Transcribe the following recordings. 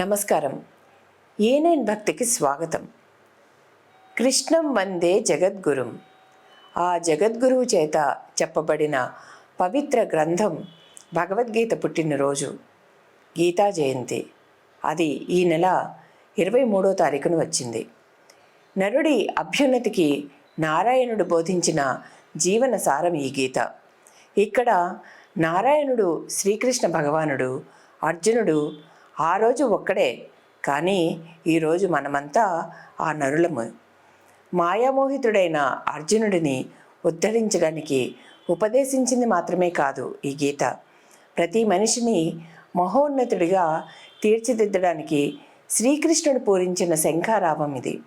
నమస్కారం. ఏనేన్ భక్తికి స్వాగతం. కృష్ణం వందే జగద్గురుం. ఆ జగద్గురువు చేత చెప్పబడిన పవిత్ర గ్రంథం భగవద్గీత పుట్టినరోజు గీతా జయంతి. అది ఈ నెల ఇరవై మూడో తారీఖున వచ్చింది. నరుడి అభ్యున్నతికి నారాయణుడు బోధించిన జీవన సారం ఈ గీత. ఇక్కడ నారాయణుడు శ్రీకృష్ణ భగవానుడు అర్జునుడు ఆ రోజు ఒక్కడే కానీ ఈరోజు మనమంతా ఆ నరులము. మాయామోహితుడైన అర్జునుడిని ఉద్ధరించడానికి ఉపదేశించింది మాత్రమే కాదు ఈ గీత. ప్రతి మనిషిని మహోన్నతుడిగా తీర్చిదిద్దడానికి శ్రీకృష్ణుడు పూరించిన శంఖారావం ఇది.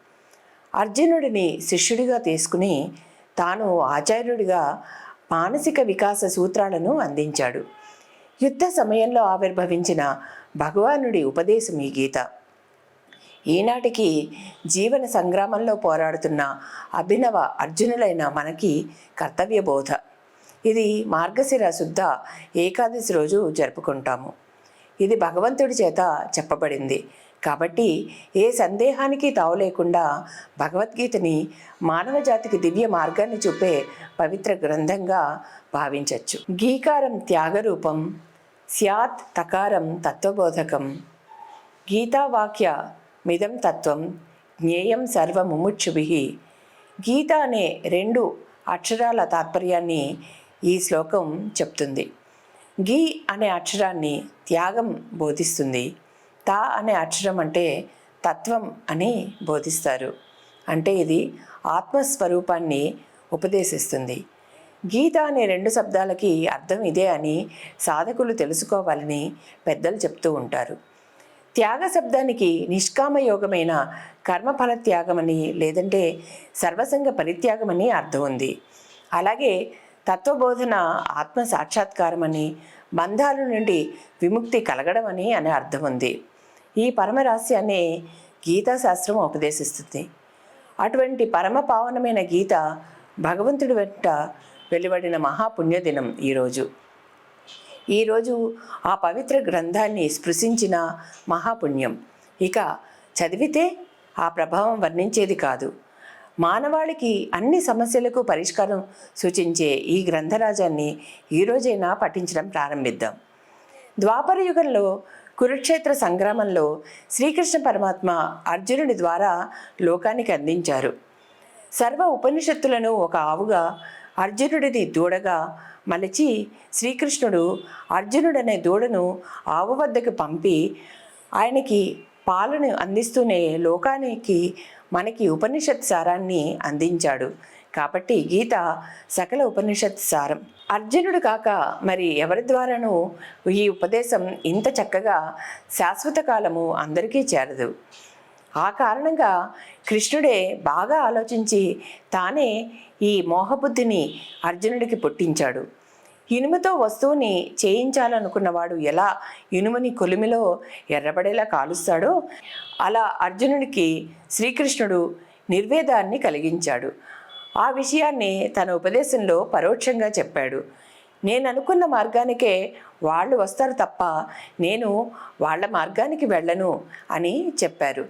అర్జునుడిని శిష్యుడిగా తీసుకుని తాను ఆచార్యుడిగా మానసిక వికాస సూత్రాలను అందించాడు. యుద్ధ సమయంలో ఆవిర్భవించిన భగవానుడి ఉపదేశం ఈ గీత. ఈనాటికి జీవన సంగ్రామంలో పోరాడుతున్న అభినవ అర్జునులైన మనకి కర్తవ్య బోధ. ఇది మార్గశిర శుద్ధ ఏకాదశి రోజు జరుపుకుంటాము. ఇది భగవంతుడి చేత చెప్పబడింది. కాబట్టి ఏ సందేహానికి తావు లేకుండా భగవద్గీతని మానవ జాతికి దివ్య మార్గాన్ని చూపే పవిత్ర గ్రంథంగా భావించవచ్చు గీకారం త్యాగరూపం స్యాత్ తకారం తత్వబోధకం. గీతావాక్య మిదం తత్వం జ్ఞేయం సర్వముముక్షుభి గీత అనే రెండు అక్షరాల తాత్పర్యాన్ని ఈ శ్లోకం చెప్తుంది. గీ అనే అక్షరాన్ని త్యాగం బోధిస్తుంది. తా అనే అక్షరం అంటే తత్వం అని బోధిస్తారు. అంటే ఇది ఆత్మస్వరూపాన్ని ఉపదేశిస్తుంది. గీత అనే రెండు శబ్దాలకి అర్థం ఇదే అని సాధకులు తెలుసుకోవాలని పెద్దలు చెప్తూ ఉంటారు. త్యాగ శబ్దానికి నిష్కామ యోగమైన కర్మఫల త్యాగమని లేదంటే సర్వసంగ పరిత్యాగమని అర్థం ఉంది. అలాగే తత్వబోధన ఆత్మ సాక్షాత్కారమని బంధాల నుండి విముక్తి కలగడం అని అనే అర్థం ఉంది. ఈ పరమరహస్యాన్ని గీతాశాస్త్రం ఉపదేశిస్తుంది. అటువంటి పరమ పావనమైన గీత భగవంతుడి వెంట వెలువడిన మహాపుణ్యదినం ఈరోజు. ఈరోజు ఆ పవిత్ర గ్రంథాన్ని స్పృశించిన మహాపుణ్యం. ఇక చదివితే ఆ ప్రభావం వర్ణించేది కాదు. మానవాళికి అన్ని సమస్యలకు పరిష్కారం సూచించే ఈ గ్రంథరాజాన్ని ఈరోజైనా పఠించడం ప్రారంభిద్దాం. ద్వాపర యుగంలో కురుక్షేత్ర సంగ్రామంలో శ్రీకృష్ణ పరమాత్మ అర్జునుడి ద్వారా లోకానికి అందించారు. సర్వ ఉపనిషత్తులను ఒక ఆవుగా అర్జునుడిని దూడగా మలచి శ్రీకృష్ణుడు అర్జునుడనే దూడను ఆవు వద్దకు పంపి ఆయనకి పాలను అందిస్తూనే లోకానికి మనకి ఉపనిషత్ సారాన్ని అందించాడు. కాబట్టి గీత సకల ఉపనిషత్ సారం. అర్జునుడు కాక మరి ఎవరి ద్వారానూ ఈ ఉపదేశం ఇంత చక్కగా శాశ్వత కాలము అందరికీ చేరదు. ఆ కారణంగా కృష్ణుడే బాగా ఆలోచించి తానే ఈ మోహబుద్ధిని అర్జునుడికి పుట్టించాడు. ఇనుముతో వస్తువుని చేయించాలనుకున్నవాడు ఎలా ఇనుముని కొలిమిలో ఎర్రబడేలా కాలుస్తాడో అలా అర్జునుడికి శ్రీకృష్ణుడు నిర్వేదాన్ని కలిగించాడు. ఆ విషయాన్ని తన ఉపదేశంలో పరోక్షంగా చెప్పాడు. నేను అనుకున్న మార్గానికే వాళ్ళు వస్తారు తప్ప నేను వాళ్ళ మార్గానికి వెళ్ళను అని చెప్పారు.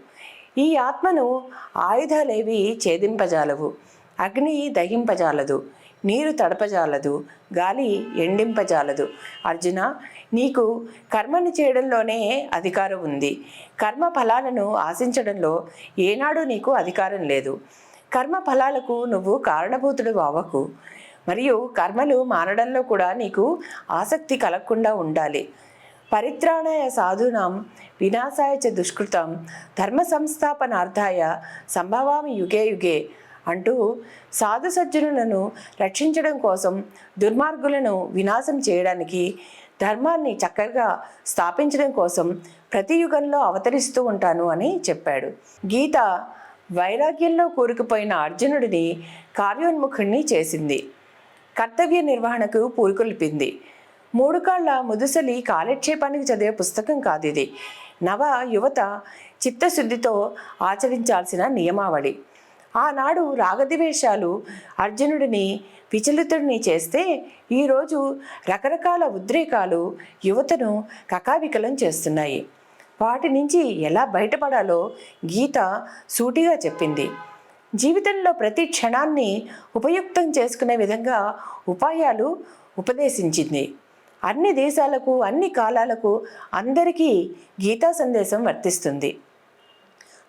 ఈ ఆత్మను ఆయుధాలేవి ఛేదింపజాలవు. అగ్ని దహింపజాలదు. నీరు తడపజాలదు. గాలి ఎండింపజాలదు. అర్జున నీకు కర్మను చేయడంలోనే అధికారం ఉంది. కర్మ ఫలాలను ఆశించడంలో ఏనాడు నీకు అధికారం లేదు. కర్మ ఫలాలకు నువ్వు కారణభూతుడు అవ్వకు. మరియు కర్మలు మారడంలో కూడా నీకు ఆసక్తి కలగకుండా ఉండాలి. పరిత్రాణాయ సాధూనాం వినాశాయ చ దుష్కృతం ధర్మ సంస్థాపనార్థాయ సంభవామి యుగే యుగే అంటూ సాధు సజ్జనులను రక్షించడం కోసం దుర్మార్గులను వినాశం చేయడానికి ధర్మాన్ని చక్కగా స్థాపించడం కోసం ప్రతి యుగంలో అవతరిస్తూ ఉంటాను అని చెప్పాడు. గీత వైరాగ్యంలో కూరుకుపోయిన అర్జునుడిని కార్యోన్ముఖుణ్ణి చేసింది. కర్తవ్య నిర్వహణకు పూరుకొల్పింది. మూడు కాళ్ళ ముదుసలి కాలక్షేపానికి చదివే పుస్తకం కాదు ఇది. నవ యువత చిత్తశుద్ధితో ఆచరించాల్సిన నియమావళి. ఆనాడు రాగద్వేషాలు అర్జునుడిని విచలితుడిని చేస్తే ఈరోజు రకరకాల ఉద్రేకాలు యువతను కకావికలం చేస్తున్నాయి. వాటి నుంచి ఎలా బయటపడాలో గీత సూటిగా చెప్పింది. జీవితంలో ప్రతి క్షణాన్ని ఉపయుక్తం చేసుకునే విధంగా ఉపాయాలు ఉపదేశించింది. అన్ని దేశాలకు అన్ని కాలాలకు అందరికీ గీతా సందేశం వర్తిస్తుంది.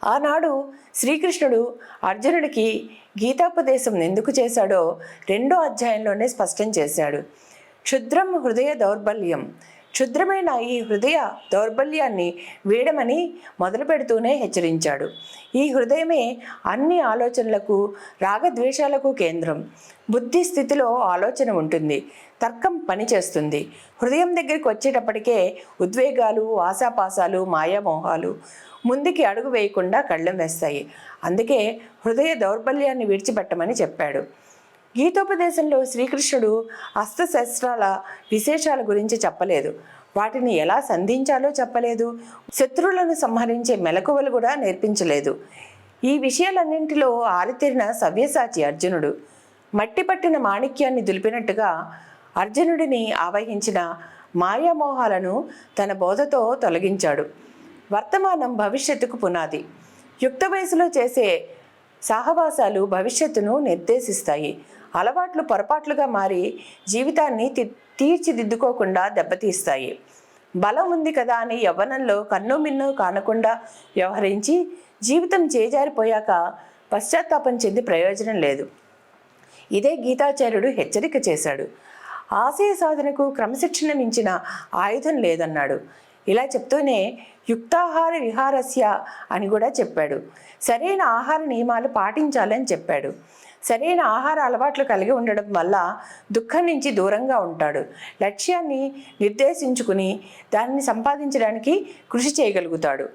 ఆనాడు శ్రీకృష్ణుడు అర్జునుడికి గీతాపదేశం ఎందుకు చేశాడో రెండో అధ్యాయంలోనే స్పష్టం చేశాడు. క్షుద్రం హృదయ దౌర్బల్యం. క్షుద్రమైన ఈ హృదయ దౌర్బల్యాన్ని వీడమని మొదలు పెడుతూనే హెచ్చరించాడు. ఈ హృదయమే అన్ని ఆలోచనలకు రాగద్వేషాలకు కేంద్రం. బుద్ధి స్థితిలో ఆలోచన ఉంటుంది. తర్కం పనిచేస్తుంది. హృదయం దగ్గరికి వచ్చేటప్పటికే ఉద్వేగాలు ఆశాపాసాలు మాయామోహాలు ముందుకి అడుగు వేయకుండా కళ్ళెం వేస్తాయి. అందుకే హృదయ దౌర్బల్యాన్ని విడిచిపెట్టమని చెప్పాడు. గీతోపదేశంలో శ్రీకృష్ణుడు అస్త్రశస్త్రాల విశేషాల గురించి చెప్పలేదు. వాటిని ఎలా సంధించాలో చెప్పలేదు. శత్రువులను సంహరించే మెలకువలు కూడా నేర్పించలేదు. ఈ విషయాలన్నింటిలో ఆరితేరిన సవ్యసాచి అర్జునుడు. మట్టి పట్టిన మాణిక్యాన్ని దులిపినట్టుగా అర్జునుడిని ఆవహించిన మాయామోహాలను తన బోధతో తొలగించాడు. వర్తమానం భవిష్యత్తుకు పునాది. యుక్త వయసులో చేసే సాహవాసాలు భవిష్యత్తును నిర్దేశిస్తాయి. అలవాట్లు పొరపాట్లుగా మారి జీవితాన్ని తీర్చిదిద్దుకోకుండా దెబ్బతీస్తాయి. బలం ఉంది కదా అని యవ్వనంలో కన్ను మిన్ను కానకుండా వ్యవహరించి జీవితం చేజారిపోయాక పశ్చాత్తాపం చెంది ప్రయోజనం లేదు. ఇదే గీతాచార్యుడు హెచ్చరిక చేశాడు. ఆశయ సాధనకు క్రమశిక్షణ మించిన ఆయుధం లేదన్నాడు. ఇలా చెప్తూనే యుక్తాహార విహారస్య అని కూడా చెప్పాడు. సరైన ఆహార నియమాలు పాటించాలని చెప్పాడు. సరైన ఆహార అలవాట్లు కలిగి ఉండడం వల్ల దుఃఖం నుంచి దూరంగా ఉంటాడు. లక్ష్యాన్ని నిర్దేశించుకుని దానిని సంపాదించడానికి కృషి చేయగలుగుతాడు.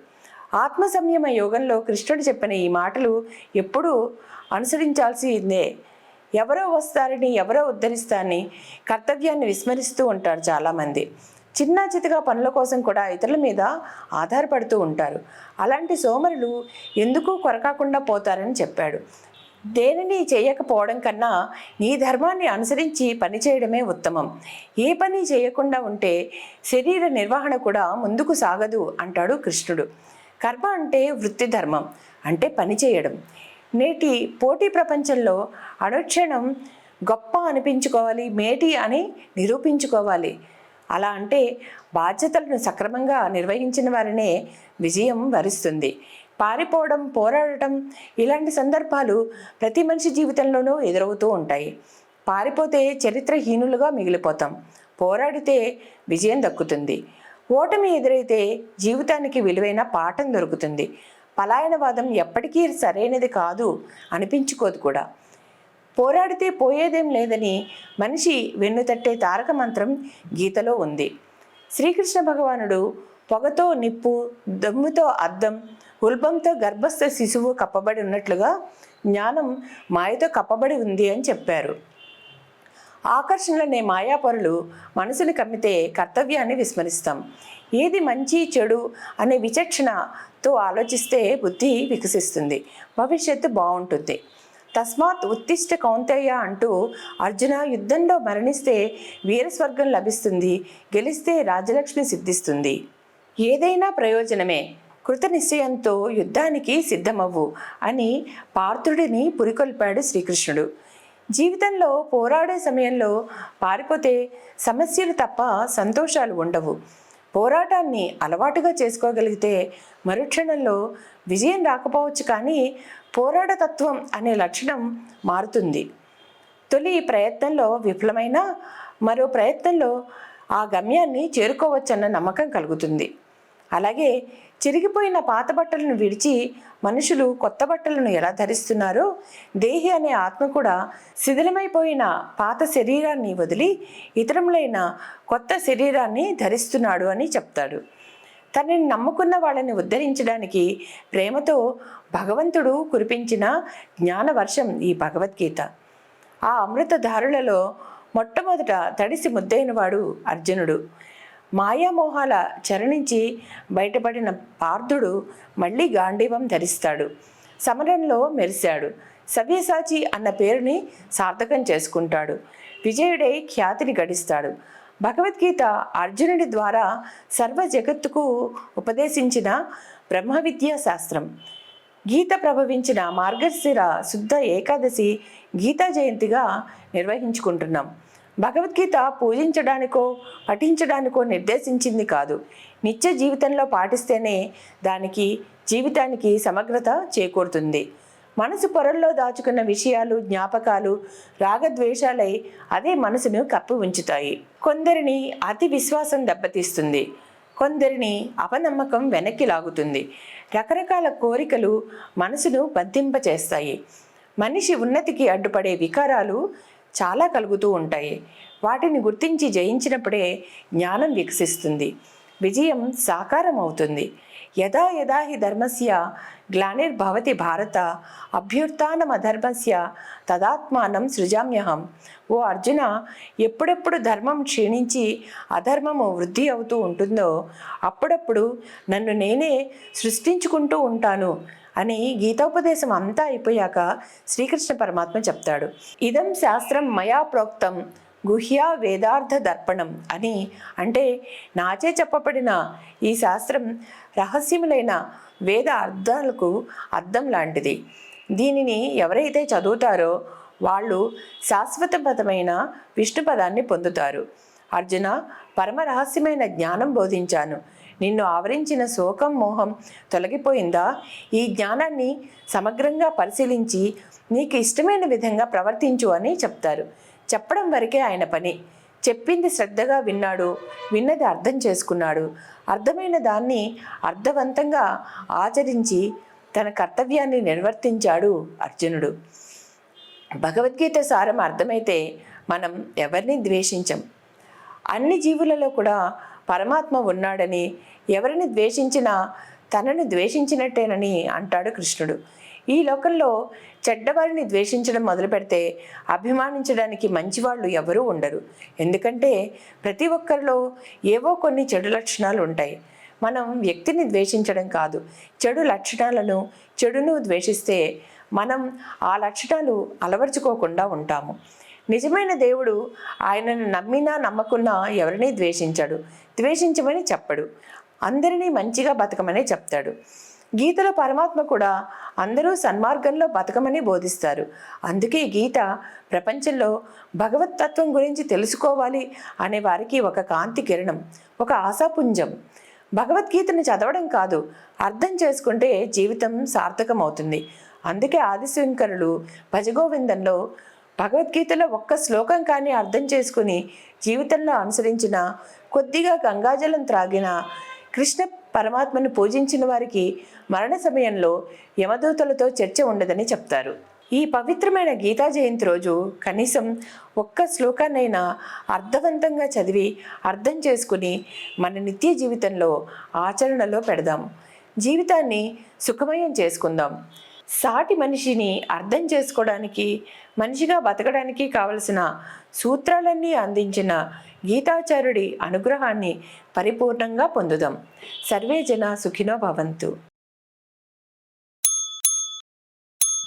ఆత్మ సంయమ యోగంలో కృష్ణుడు చెప్పిన ఈ మాటలు ఎప్పుడూ అనుసరించాల్సిందే. ఎవరో వస్తారని ఎవరో ఉద్ధరిస్తారని కర్తవ్యాన్ని విస్మరిస్తూ ఉంటారు చాలామంది. చిన్న చితగా పనుల కోసం కూడా ఇతరుల మీద ఆధారపడుతూ ఉంటారు. అలాంటి సోమరులు ఎందుకు కొరకాకుండా పోతారని చెప్పాడు. దేనిని చేయకపోవడం కన్నా నీ ధర్మాన్ని అనుసరించి పని చేయడమే ఉత్తమం. ఏ పని చేయకుండా ఉంటే శరీర నిర్వహణ కూడా ముందుకు సాగదు అంటాడు కృష్ణుడు. కర్మ అంటే వృత్తి ధర్మం అంటే పని చేయడం. నేటి పోటీ ప్రపంచంలో అనుక్షణం గొప్ప అనిపించుకోవాలి మేటి అని నిరూపించుకోవాలి. అలా అంటే బాధ్యతలను సక్రమంగా నిర్వహించిన వారినే విజయం వరిస్తుంది. పారిపోవడం పోరాడటం ఇలాంటి సందర్భాలు ప్రతి మనిషి జీవితంలోనూ ఎదురవుతూ ఉంటాయి. పారిపోతే చరిత్రహీనులుగా మిగిలిపోతాం. పోరాడితే విజయం దక్కుతుంది. ఓటమి ఎదురైతే జీవితానికి విలువైన పాఠం దొరుకుతుంది. పలాయనవాదం ఎప్పటికీ సరైనది కాదు అనిపించుకోదు కూడా. పోరాడితే పోయేదేం లేదని మనిషి వెన్నుతట్టే తారక మంత్రం గీతలో ఉంది. శ్రీకృష్ణ భగవానుడు పొగతో నిప్పు దమ్ముతో అద్దం ఉల్బంతో గర్భస్థ శిశువు కప్పబడి ఉన్నట్లుగా జ్ఞానం మాయతో కప్పబడి ఉంది అని చెప్పారు. ఆకర్షణలనే మాయాపరులు మనసుని కమ్మితే కర్తవ్యాన్ని విస్మరిస్తాం. ఏది మంచి చెడు అనే విచక్షణతో ఆలోచిస్తే బుద్ధి వికసిస్తుంది. భవిష్యత్తు బాగుంటుంది. తస్మాత్ ఉత్తిష్ట కౌంతయ్య అంటూ అర్జున యుద్ధంలో మరణిస్తే వీరస్వర్గం లభిస్తుంది గెలిస్తే రాజలక్ష్మి సిద్ధిస్తుంది. ఏదైనా ప్రయోజనమే. కృత నిశ్చయంతో యుద్ధానికి సిద్ధమవ్వు అని పార్థుడిని పురికొల్పాడు శ్రీకృష్ణుడు. జీవితంలో పోరాడే సమయంలో పారిపోతే సమస్యలు తప్ప సంతోషాలు ఉండవు. పోరాటాన్ని అలవాటుగా చేసుకోగలిగితే మరుక్షణంలో విజయం రాకపోవచ్చు కానీ పోరాడతత్వం అనే లక్షణం మారుతుంది. తొలి ప్రయత్నంలో విఫలమైన మరో ప్రయత్నంలో ఆ గమ్యాన్ని చేరుకోవచ్చన్న నమ్మకం కలుగుతుంది. అలాగే చిరిగిపోయిన పాత బట్టలను విడిచి మనుషులు కొత్త బట్టలను ఎలా ధరిస్తున్నారో దేహి అనే ఆత్మ కూడా శిథిలమైపోయిన పాత శరీరాన్ని వదిలి ఇతరములైన కొత్త శరీరాన్ని ధరిస్తున్నాడు అని చెప్తాడు. తనని నమ్ముకున్న వాళ్ళని ఉద్ధరించడానికి ప్రేమతో భగవంతుడు కురిపించిన జ్ఞానవర్షం ఈ భగవద్గీత. ఆ అమృతధారులలో మొట్టమొదట తడిసి ముద్దైనవాడు అర్జునుడు. మాయామోహాల చరణించి బయటపడిన పార్థుడు మళ్ళీ గాంధీవం ధరిస్తాడు. సమరంలో మెరిశాడు. సవ్యసాచి అన్న పేరుని సార్థకం చేసుకుంటాడు. విజయుడై ఖ్యాతిని గడిస్తాడు. భగవద్గీత అర్జునుడి ద్వారా సర్వ జగత్తుకు ఉపదేశించిన బ్రహ్మ విద్యా శాస్త్రం. గీత ప్రభవించిన మార్గశిర శుద్ధ ఏకాదశి గీతా జయంతిగా నిర్వహించుకుంటున్నాం. భగవద్గీత పూజించడానికో పఠించడానికో నిర్దేశించింది కాదు. నిత్య జీవితంలో పాటిస్తేనే దానికి జీవితానికి సమగ్రత చేకూరుతుంది. మనసు పొరల్లో దాచుకున్న విషయాలు జ్ఞాపకాలు రాగద్వేషాలై అదే మనసును కప్పి ఉంచుతాయి. కొందరిని అతి విశ్వాసం దెబ్బతీస్తుంది. కొందరిని అపనమ్మకం వెనక్కి లాగుతుంది. రకరకాల కోరికలు మనసును బంధింపచేస్తాయి. మనిషి ఉన్నతికి అడ్డుపడే వికారాలు చాలా కలుగుతూ ఉంటాయి. వాటిని గుర్తించి జయించినప్పుడే జ్ఞానం వికసిస్తుంది. విజయం సాకారం అవుతుంది యదా యదా హి ధర్మస్య గ్లానిర్భవతి భారత అభ్యుత్నమధర్మస్య తదాత్మానం సృజామ్యహం. ఓ అర్జున ఎప్పుడెప్పుడు ధర్మం క్షీణించి అధర్మము వృద్ధి అవుతూ ఉంటుందో అప్పుడప్పుడు నన్ను నేనే సృష్టించుకుంటూ ఉంటాను అని గీతోపదేశం అంతా అయిపోయాక శ్రీకృష్ణ పరమాత్మ చెప్తాడు. ఇదం శాస్త్రం మయా ప్రోక్తం గుహ్య వేదార్థ దర్పణం అని. అంటే నాచే చెప్పబడిన ఈ శాస్త్రం రహస్యములైన వేద అర్థాలకు అర్థం లాంటిది. దీనిని ఎవరైతే చదువుతారో వాళ్ళు శాశ్వతపదమైన విష్ణు పదాన్ని పొందుతారు. అర్జున పరమ రహస్యమైన జ్ఞానం బోధించాను. నిన్ను ఆవరించిన శోకం మోహం తొలగిపోయిందా? ఈ జ్ఞానాన్ని సమగ్రంగా పరిశీలించి నీకు ఇష్టమైన విధంగా ప్రవర్తించు అని చెప్తారు. చెప్పడం వరకే ఆయన పని. చెప్పింది శ్రద్ధగా విన్నాడు విన్నది అర్థం చేసుకున్నాడు. అర్థమైన దాన్ని అర్థవంతంగా ఆచరించి తన కర్తవ్యాన్ని నిర్వర్తించాడు అర్జునుడు. భగవద్గీత సారం అర్థమైతే మనం ఎవరిని ద్వేషించం. అన్ని జీవులలో కూడా పరమాత్మ ఉన్నాడని ఎవరిని ద్వేషించినా తనను ద్వేషించినట్టేనని అంటాడు కృష్ణుడు. ఈ లోకంలో చెడ్డవారిని ద్వేషించడం మొదలు పెడితే అభిమానించడానికి మంచివాళ్ళు ఎవరూ ఉండరు. ఎందుకంటే ప్రతి ఒక్కరిలో ఏవో కొన్ని చెడు లక్షణాలు ఉంటాయి. మనం వ్యక్తిని ద్వేషించడం కాదు చెడు లక్షణాలను చెడును ద్వేషిస్తే మనం ఆ లక్షణాలు అలవర్చుకోకుండా ఉంటాము. నిజమైన దేవుడు ఆయనను నమ్మినా నమ్మకున్నా ఎవరిని ద్వేషించడు. ద్వేషించమని చెప్పడు. అందరినీ మంచిగా బతకమని చెప్తాడు. గీతలో పరమాత్మ కూడా అందరూ సన్మార్గంలో బతకమని బోధిస్తారు. అందుకే గీత ప్రపంచంలో భగవతత్వం గురించి తెలుసుకోవాలి అనే వారికి ఒక కాంతి కిరణం ఒక ఆశాపుంజం. భగవద్గీతను చదవడం కాదు అర్థం చేసుకుంటే జీవితం సార్థకమవుతుంది. అందుకే ఆదిశంకరులు భజగోవిందంలో భగవద్గీతలో ఒక్క శ్లోకం కానీ అర్థం చేసుకుని జీవితంలో అనుసరించిన కొద్దిగా గంగాజలం త్రాగిన కృష్ణ పరమాత్మను పూజించిన వారికి మరణ సమయంలో యమదూతలతో చర్చ ఉండదని చెప్తారు. ఈ పవిత్రమైన గీతా జయంతి రోజు కనీసం ఒక్క శ్లోకాన్నైనా అర్థవంతంగా చదివి అర్థం చేసుకుని మన నిత్య జీవితంలో ఆచరణలో పెడదాం. జీవితాన్ని సుఖమయం చేసుకుందాం. సాటి మనిషిని అర్థం చేసుకోవడానికి మనిషిగా బతకడానికి కావలసిన సూత్రాలన్నీ అందించిన గీతాచార్యుడి అనుగ్రహాన్ని పరిపూర్ణంగా పొందుదాం. సర్వే జన సుఖినో భవంతు.